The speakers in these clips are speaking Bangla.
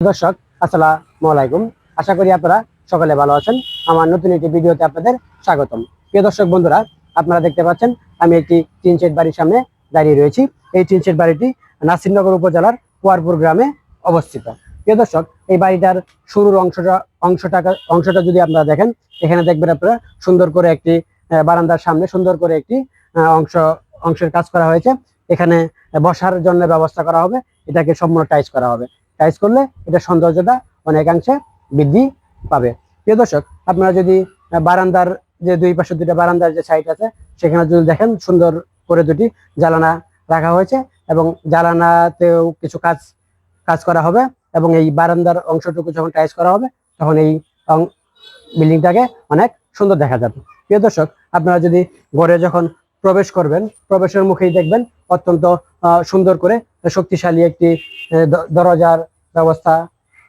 দর্শক, আসসালামু আলাইকুম। আশা করি আপনারা সকলে ভালো আছেন। আমার নতুন একটি ভিডিওতে আপনাদের স্বাগতম। প্রিয় দর্শক বন্ধুরা, আপনারা দেখতে পাচ্ছেন, আমি একটি টিন শেড বাড়ির সামনে দাঁড়িয়ে রয়েছি। এই টিন শেড বাড়িটি নাসিরনগর উপজেলার কুয়ারপুর গ্রামে অবস্থিত। প্রিয় দর্শক, এই বাড়িটার শুরুর অংশটা অংশটা অংশটা যদি আপনারা দেখেন, এখানে দেখবেন আপনারা সুন্দর করে একটি বারান্দার সামনে সুন্দর করে একটি অংশ, অংশের কাজ করা হয়েছে। এখানে বসার জন্য ব্যবস্থা করা হবে। এটাকে সম্পূর্ণ টাইস করা হবে। টাইস করলে এটা সৌন্দর্যটা অনেকাংশে বৃদ্ধি পাবে। প্রিয় দর্শক, আপনারা যদি বারান্দার যে দুই পাশে দুইটা বারান্দার যে সাইড আছে, সেখানে যদি দেখেন সুন্দর করে দুটি জ্বালানা রাখা হয়েছে এবং জ্বালানাতেও কিছু কাজ কাজ করা হবে এবং এই বারান্দার অংশটুকু যখন টাইস করা হবে, তখন এই বিল্ডিংটাকে অনেক সুন্দর দেখা যাবে। প্রিয় দর্শক, আপনারা যদি ঘরে যখন প্রবেশ করবেন, প্রবেশের মুখেই দেখবেন অত্যন্ত সুন্দর করে শক্তিশালী একটি দরজার ব্যবস্থা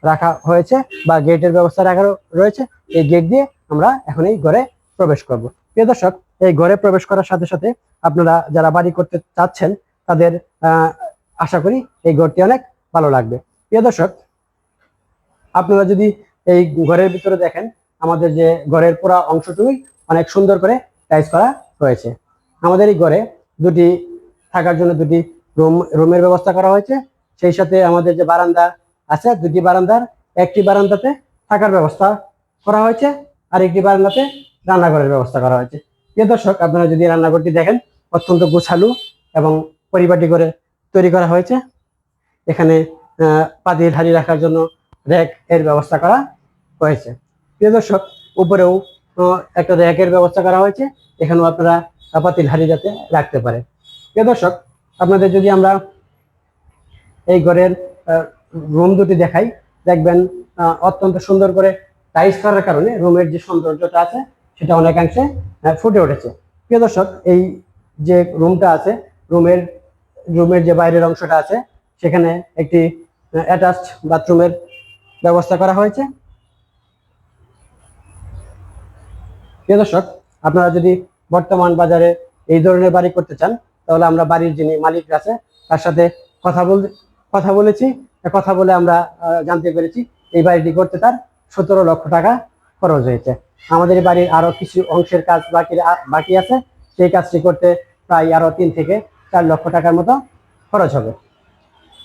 রাখা হয়েছে বা গেটের ব্যবস্থা রাখা রয়েছে। এই গেট দিয়ে আমরা এখন এই ঘরে প্রবেশ করব। প্রিয় দর্শক, এই ঘরে প্রবেশ করার সাথে সাথে আপনারা যারা বাড়ি করতে চাচ্ছেন, তাদের আশা করি এই ঘরটি অনেক ভালো লাগবে। প্রিয় দর্শক, আপনারা যদি এই ঘরের ভিতরে দেখেন, আমাদের যে ঘরের পুরো অংশটুকুই অনেক সুন্দর করে টাইস করা হয়েছে। আমাদের এই ঘরে দুটি থাকার জন্য দুটি রুম, রুমের ব্যবস্থা করা হয়েছে। সেই সাথে আমাদের যে বারান্দা আছে, দুটি বারান্দার, একটি বারান্দাতে থাকার ব্যবস্থা করা হয়েছে, আর একটি বারান্দাতে রান্নাঘরের ব্যবস্থা করা হয়েছে। প্রিয় দর্শক, আপনারা যদি রান্নাঘরটি দেখেন, অত্যন্ত গোছালু এবং পরিপাটি করে তৈরি করা হয়েছে। এখানে পাতিল হাড়ি রাখার জন্য র্যাক এর ব্যবস্থা করা হয়েছে। প্রিয় দর্শক, উপরেও একটা র্যাকের ব্যবস্থা করা হয়েছে। এখানেও আপনারা পাতিল হাড়ি যাতে রাখতে পারে প্রিয় দর্শক আপনাদের যদি আমরা এই ঘরের রুম দুটি দেখাই, দেখবেন অত্যন্ত সুন্দর করে টাইস করার কারণে রুমের যে সৌন্দর্যটা আছে, সেটা অনেকাংশে ফুটে উঠেছে। প্রিয় দর্শক, এই যে রুমটা আছে, রুমের রুমের যে বাইরের অংশটা আছে, সেখানে একটি অ্যাটাচড বাথরুমের ব্যবস্থা করা হয়েছে। প্রিয় দর্শক, আপনারা যদি বর্তমান বাজারে এই ধরনের বাড়ি করতে চান তাহলে আমরা বাড়ির যিনি মালিক আছে, তার সাথে কথা বল, কথা বলেছি। কথা বলে আমরা জানতে পেরেছি এই বাড়িটি করতে তার সতেরো লক্ষ টাকা খরচ হয়েছে। আমাদের বাড়ির আরও কিছু অংশের কাজ বাকি বাকি আছে। সেই কাজটি করতে প্রায় আরও তিন থেকে চার লক্ষ টাকার মতো খরচ হবে।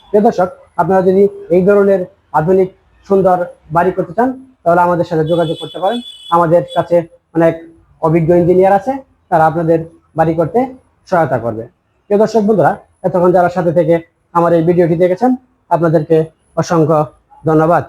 প্রিয় দর্শক, আপনারা যদি এই ধরনের আধুনিক, সুন্দর বাড়ি করতে চান, তাহলে আমাদের সাথে যোগাযোগ করতে পারেন। আমাদের কাছে অনেক অভিজ্ঞ ইঞ্জিনিয়ার আছে, তারা আপনাদের বাড়ি করতে সহায়তা করবে। প্রিয় দর্শক বন্ধুরা, এতক্ষণ যারা সাথে থেকে আমার এই ভিডিওটি দেখেছেন, আপনাদেরকে অসংখ্য ধন্যবাদ।